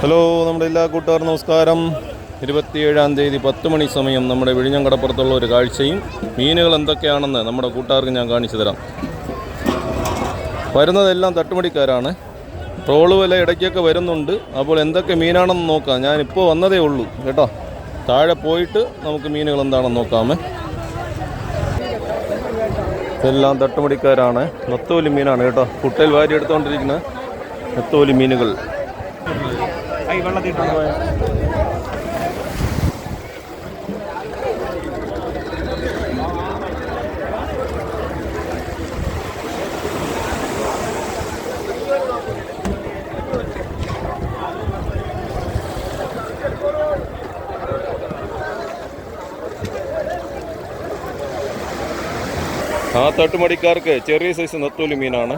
Hello നമ്മുടെ എല്ലാ കൂട്ടുകാർ നമസ്കാരം. ഇരുപത്തിയേഴാം തീയതി പത്ത് മണി സമയം നമ്മുടെ വിഴിഞ്ഞം കടപ്പുറത്തുള്ള ഒരു കാഴ്ചയും മീനുകൾ എന്തൊക്കെയാണെന്ന് നമ്മുടെ കൂട്ടുകാർക്ക് ഞാൻ കാണിച്ചു തരാം. വരുന്നതെല്ലാം തട്ടുമടിക്കാരാണ്. ട്രോൾ വില ഇടയ്ക്കൊക്കെ വരുന്നുണ്ട്. അപ്പോൾ എന്തൊക്കെ മീനാണെന്ന് നോക്കാം. ഞാനിപ്പോൾ വന്നതേ ഉള്ളൂ കേട്ടോ. താഴെ പോയിട്ട് നമുക്ക് മീനുകൾ എന്താണെന്ന് നോക്കാമേ ഇതെല്ലാം തട്ടുമടിക്കാരാണ്. നത്തോലി മീനാണ് കേട്ടോ. കുട്ടയിൽ വാരി എടുത്തുകൊണ്ടിരിക്കുന്ന നത്തോലി മീനുകൾ. ആ തട്ടുമടിക്കാർക്ക് ചെറിയ സൈസ് നത്തോലി മീനാണ്.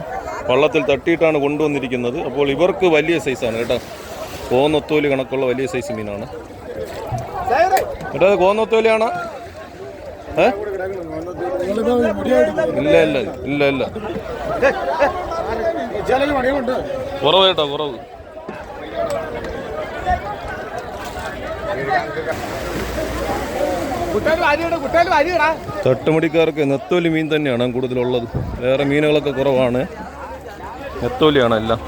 വള്ളത്തിൽ തട്ടിയിട്ടാണ് കൊണ്ടുവന്നിരിക്കുന്നത്. അപ്പോൾ ഇവർക്ക് വലിയ സൈസാണ് കേട്ടോ. കോന്നത്തോലി കണക്കുള്ള വലിയ സൈസ് മീനാണ്. കേട്ടോ അത് ഇല്ല ഇല്ല ഇല്ല ഇല്ല. കുറവ് കേട്ടോ കുറവ്. തട്ടുമടിക്കാർക്ക് നെത്തോലി മീൻ തന്നെയാണ് കൂടുതലുള്ളത്. വേറെ മീനുകളൊക്കെ കുറവാണ്. നെത്തോലിയാണ് എല്ലാം?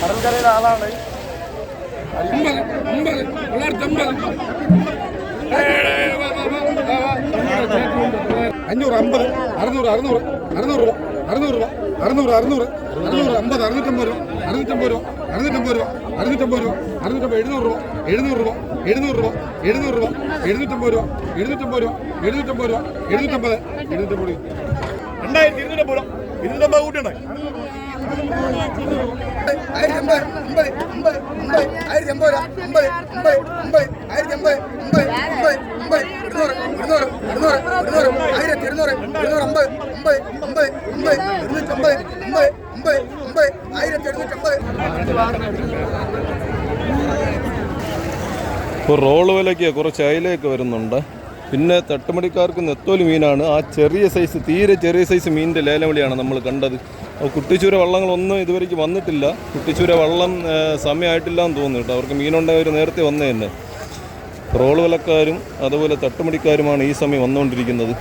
കടൽക്കരയിലെ ആളാണ്. അഞ്ഞൂറ് അമ്പത് അറുന്നൂറ് അറുന്നൂറ് അറുന്നൂറ് രൂപ അറുന്നൂറ് രൂപ അറുന്നൂറ് അറുന്നൂറ് അറുന്നൂറ് അമ്പത് അറുന്നൂറ്റമ്പത് രൂപ അറുന്നൂറ്റമ്പത് രൂപ അറുന്നൂറ്റമ്പത് രൂപ അറുന്നൂറ്റമ്പത് രൂപ അറുന്നൂറ്റമ്പത് എഴുന്നൂറ് രൂപ എഴുന്നൂറ് രൂപ എഴുന്നൂറ് രൂപ എഴുന്നൂറ് രൂപ എഴുന്നൂറ്റമ്പത് രൂപ എഴുന്നൂറ്റമ്പത് രൂപ എഴുന്നൂറ്റമ്പത് രൂപ എഴുന്നൂറ്റമ്പത് എഴുന്നൂറ്റമ്പത് രൂപ. രണ്ടായിരത്തി ഇരുന്നൂറ്റമ്പത് രൂപ. ഇരുന്നൂറ്റമ്പത് കൂട്ടിയുണ്ട് ഇപ്പോൾ റോൾ വിലയ്ക്ക് കുറച്ച് അയിലേക്ക് വരുന്നുണ്ട്. പിന്നെ തട്ടുമടിക്കാർക്ക് നെത്തോലി മീനാണ്. ആ ചെറിയ സൈസ് തീരെ ചെറിയ സൈസ് മീനിന്റെ ലേലവിളിയാണ് നമ്മൾ കണ്ടത്. കുട്ടിച്ചൂര വള്ളങ്ങളൊന്നും ഇതുവരേക്ക് വന്നിട്ടില്ല. കുട്ടിച്ചൂര വള്ളം സമയമായിട്ടില്ല എന്ന് തോന്നുന്നു കേട്ടോ. അവർക്ക് മീനുണ്ടായവർ നേരത്തെ വന്നേ തന്നെ. റോൾ വിലക്കാരും അതുപോലെ തട്ടുമടിക്കാരുമാണ് ഈ സമയം വന്നുകൊണ്ടിരിക്കുന്നത്.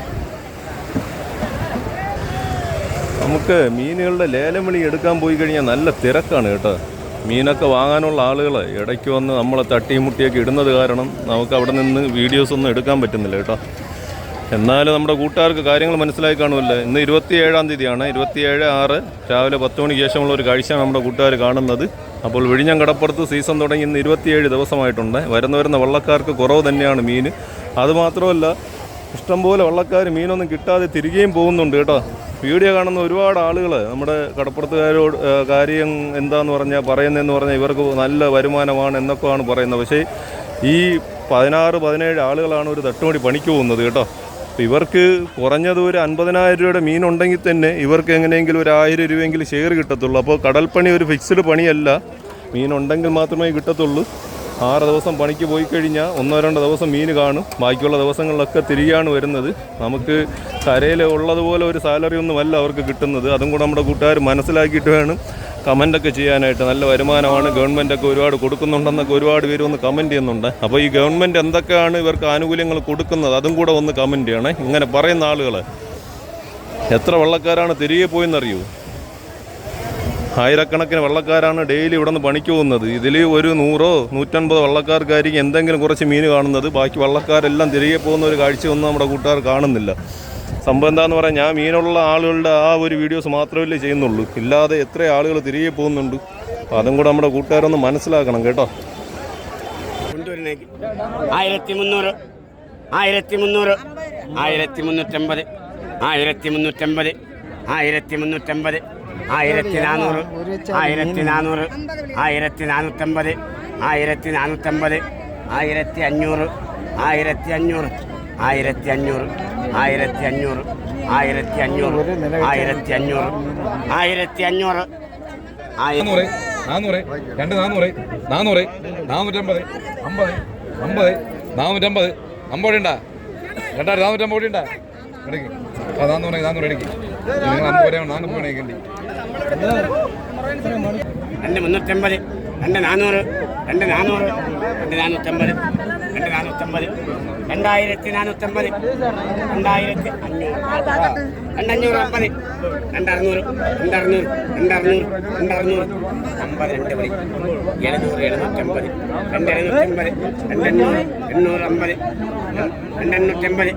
നമുക്ക് മീനുകളുടെ ലേലം വിളി എടുക്കാൻ പോയി കഴിഞ്ഞാൽ നല്ല തിരക്കാണ് കേട്ടോ. മീനൊക്കെ വാങ്ങാനുള്ള ആളുകൾ ഇടയ്ക്ക് വന്ന് നമ്മളെ തട്ടിയും മുട്ടിയൊക്കെ ഇടുന്നത് കാരണം നമുക്ക് അവിടെ നിന്ന് വീഡിയോസ് ഒന്നും എടുക്കാൻ പറ്റുന്നില്ല കേട്ടോ. എന്നാലും നമ്മുടെ കൂട്ടുകാർക്ക് കാര്യങ്ങൾ മനസ്സിലായി കാണുമല്ലോ. ഇന്ന് ഇരുപത്തി ഏഴാം തീയതിയാണ്. ഇരുപത്തിയേഴ് ആറ് രാവിലെ പത്ത് മണിക്ക് ശേഷമുള്ള ഒരു കാഴ്ചയാണ് നമ്മുടെ കൂട്ടുകാർ കാണുന്നത്. അപ്പോൾ വിഴിഞ്ഞം കടപ്പുറത്ത് സീസൺ തുടങ്ങി ഇന്ന് ഇരുപത്തിയേഴ് ദിവസമായിട്ടുണ്ട്. വരുന്ന വരുന്ന വള്ളക്കാർക്ക് കുറവ് തന്നെയാണ് മീൻ. അതുമാത്രമല്ല ഇഷ്ടംപോലെ വള്ളക്കാർ മീനൊന്നും കിട്ടാതെ തിരികെയും പോകുന്നുണ്ട് കേട്ടോ. വീഡിയോ കാണുന്ന ഒരുപാട് ആളുകൾ നമ്മുടെ കടപ്പുറത്തുകാരോട് കാര്യം എന്താന്ന് പറഞ്ഞാൽ പറയുന്നതെന്ന് പറഞ്ഞാൽ ഇവർക്ക് നല്ല വരുമാനമാണ് എന്നൊക്കെയാണ് പറയുന്നത്. പക്ഷേ ഈ പതിനാറ് പതിനേഴ് ആളുകളാണ് ഒരു തട്ടുമുടി പണിക്ക് പോകുന്നത് കേട്ടോ. അപ്പോൾ ഇവർക്ക് കുറഞ്ഞത് ഒരു അൻപതിനായിരം രൂപയുടെ മീനുണ്ടെങ്കിൽ തന്നെ ഇവർക്ക് എങ്ങനെയെങ്കിലും ഒരു ആയിരം രൂപയെങ്കിലും ഷെയർ കിട്ടത്തുള്ളൂ. അപ്പോൾ കടൽപ്പണി ഒരു ഫിക്സ്ഡ് പണിയല്ല. മീനുണ്ടെങ്കിൽ മാത്രമേ കിട്ടത്തുള്ളൂ. ആറ് ദിവസം പണിക്ക് പോയി കഴിഞ്ഞാൽ ഒന്നോ രണ്ടോ ദിവസം മീൻ കാണും. ബാക്കിയുള്ള ദിവസങ്ങളിലൊക്കെ തിരികെയാണ് വരുന്നത്. നമുക്ക് കരയിൽ ഉള്ളതുപോലെ ഒരു സാലറി ഒന്നുമല്ല അവർക്ക് കിട്ടുന്നത്. അതും കൂടെ നമ്മുടെ കൂട്ടുകാർ മനസ്സിലാക്കിയിട്ട് വേണം കമന്റൊക്കെ ചെയ്യാനായിട്ട്. നല്ല വരുമാനമാണ്. ഗവൺമെന്റൊക്കെ ഒരുപാട് കൊടുക്കുന്നുണ്ടെന്നൊക്കെ ഒരുപാട് പേര് ഒന്ന് കമന്റ് ചെയ്യുന്നുണ്ട്. അപ്പോൾ ഈ ഗവൺമെന്റ് എന്തൊക്കെയാണ് ഇവർക്ക് ആനുകൂല്യങ്ങൾ കൊടുക്കുന്നത്? അതും കൂടെ ഒന്ന് കമന്റ് ചെയ്യണേ. ഇങ്ങനെ പറയുന്ന ആളുകൾ എത്ര വള്ളക്കാരാണ് തിരികെ പോയെന്നറിയൂ? ആയിരക്കണക്കിന് വള്ളക്കാരാണ് ഡെയിലി ഇവിടെ നിന്ന് പണിക്ക് പോകുന്നത്. ഇതിൽ ഒരു നൂറോ നൂറ്റൻപതോ വള്ളക്കാർക്കായിരിക്കും എന്തെങ്കിലും കുറച്ച് മീൻ കാണുന്നത്. ബാക്കി വള്ളക്കാരെല്ലാം തിരികെ പോകുന്ന ഒരു കാഴ്ചയൊന്നും നമ്മുടെ കൂട്ടുകാർ കാണുന്നില്ല. സംഭവം എന്താണെന്ന് പറയാൻ ഞാൻ മീനുള്ള ആളുകളുടെ ആ ഒരു വീഡിയോസ് മാത്രമല്ലേ ചെയ്യുന്നുള്ളൂ. ഇല്ലാതെ എത്ര ആളുകൾ തിരികെ പോകുന്നുണ്ട്. അപ്പോൾ അതും കൂടെ നമ്മുടെ കൂട്ടുകാരൊന്ന് മനസ്സിലാക്കണം കേട്ടോ. ആയിരത്തി മുന്നൂറ് ആയിരത്തി മുന്നൂറ് ആയിരത്തി മുന്നൂറ്റമ്പത് ആയിരത്തി മുന്നൂറ്റമ്പത് ആയിരത്തി മുന്നൂറ്റമ്പത് ആയിരത്തി നാനൂറ് ആയിരത്തി നാനൂറ് ആയിരത്തി നാനൂറ്റമ്പത് ആയിരത്തി നാനൂറ്റമ്പത് ആയിരത്തി അഞ്ഞൂറ് ആയിരത്തി അഞ്ഞൂറ് ആയിരത്തി അഞ്ഞൂറ് ആയിരത്തി അഞ്ഞൂറ് ആയിരത്തി അഞ്ഞൂറ് ആയിരത്തി അഞ്ഞൂറ് ആയിരത്തി അഞ്ഞൂറ് നാനൂറ് നാനൂറ് രണ്ട് നാനൂറ് നാനൂറ് നാനൂറ്റമ്പത് അമ്പത് അമ്പത് നാനൂറ്റമ്പത് അമ്പത് ഉണ്ടാ രണ്ടായിരത്തി നാനൂറ്റമ്പത് ഉണ്ടാ എടുക്കും രൂപ നാനൂറ് എടുക്കും രണ്ട് മുന്നൂറ്റമ്പത് രണ്ട് നാനൂറ് രണ്ട് നാനൂറ് രണ്ട് നാനൂറ്റമ്പത് രണ്ട് നാനൂറ്റമ്പത് രണ്ടായിരത്തി നാനൂറ്റമ്പത് രണ്ടായിരത്തി അഞ്ഞൂറ്. രണ്ടഞ്ഞൂറ് അമ്പത് രണ്ടറുന്നൂറ് രണ്ടറുന്നൂറ് രണ്ടറുന്നൂറ് രണ്ടറുന്നൂറ്. അമ്പത് രണ്ട് മണി എഴുന്നൂറ് എഴുന്നൂറ്റമ്പത്. രണ്ട് എഴുന്നൂറ്റമ്പത് രണ്ടെണ്ണൂറ് എണ്ണൂറ് അമ്പത്. രണ്ടെണ്ണൂറ്റമ്പത്.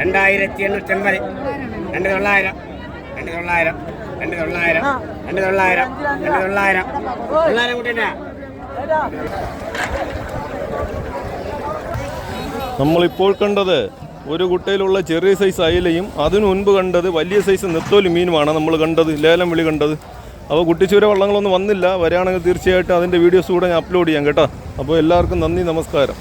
രണ്ടായിരത്തി എണ്ണൂറ്റമ്പത്. രണ്ട് തൊള്ളായിരം. രണ്ട് തൊള്ളായിരം. രണ്ട് തൊള്ളായിരം. രണ്ട് തൊള്ളായിരം. രണ്ട് തൊള്ളായിരം. തൊള്ളായിരം കൂട്ടിട്ടാ നമ്മളിപ്പോൾ കണ്ടത് ഒരു കുട്ടയിലുള്ള ചെറിയ സൈസ് അയലയും അതിനു മുൻപ് കണ്ടത് വലിയ സൈസ് നെത്തോലി മീനുമാണ് നമ്മൾ കണ്ടത് ലേലം വിളി കണ്ടത്. അപ്പോൾ കുട്ടിച്ചൂര വള്ളങ്ങളൊന്നും വന്നില്ല. വരികയാണെങ്കിൽ തീർച്ചയായിട്ടും അതിന്റെ വീഡിയോസ് കൂടെ ഞാൻ അപ്ലോഡ് ചെയ്യാം കേട്ടോ. അപ്പോൾ എല്ലാവർക്കും നന്ദി നമസ്കാരം.